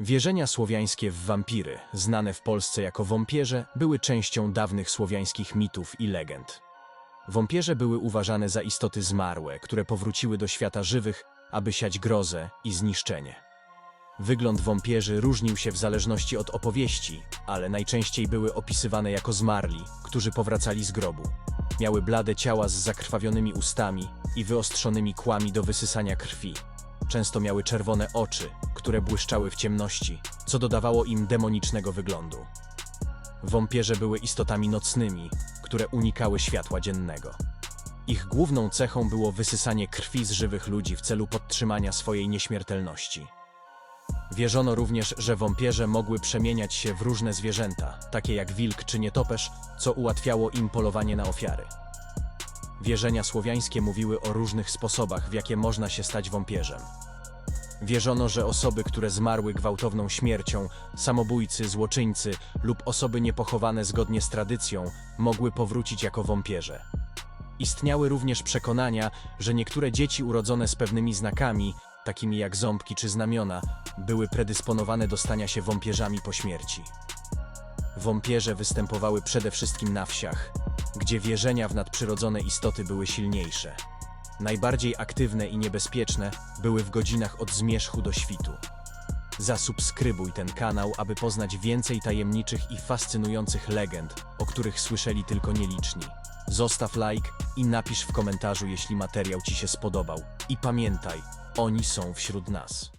Wierzenia słowiańskie w wampiry, znane w Polsce jako wąpierze, były częścią dawnych słowiańskich mitów i legend. Wąpierze były uważane za istoty zmarłe, które powróciły do świata żywych, aby siać grozę i zniszczenie. Wygląd wąpierzy różnił się w zależności od opowieści, ale najczęściej były opisywane jako zmarli, którzy powracali z grobu. Miały blade ciała z zakrwawionymi ustami i wyostrzonymi kłami do wysysania krwi. Często miały czerwone oczy, które błyszczały w ciemności, co dodawało im demonicznego wyglądu. Wąpierze były istotami nocnymi, które unikały światła dziennego. Ich główną cechą było wysysanie krwi z żywych ludzi w celu podtrzymania swojej nieśmiertelności. Wierzono również, że wąpierze mogły przemieniać się w różne zwierzęta, takie jak wilk czy nietoperz, co ułatwiało im polowanie na ofiary. Wierzenia słowiańskie mówiły o różnych sposobach, w jakie można się stać wąpierzem. Wierzono, że osoby, które zmarły gwałtowną śmiercią, samobójcy, złoczyńcy lub osoby niepochowane zgodnie z tradycją, mogły powrócić jako wąpierze. Istniały również przekonania, że niektóre dzieci urodzone z pewnymi znakami, takimi jak ząbki czy znamiona, były predysponowane do stania się wąpierzami po śmierci. Wąpierze występowały przede wszystkim na wsiach, gdzie wierzenia w nadprzyrodzone istoty były silniejsze. Najbardziej aktywne i niebezpieczne były w godzinach od zmierzchu do świtu. Zasubskrybuj ten kanał, aby poznać więcej tajemniczych i fascynujących legend, o których słyszeli tylko nieliczni. Zostaw like i napisz w komentarzu, jeśli materiał Ci się spodobał. I pamiętaj, oni są wśród nas.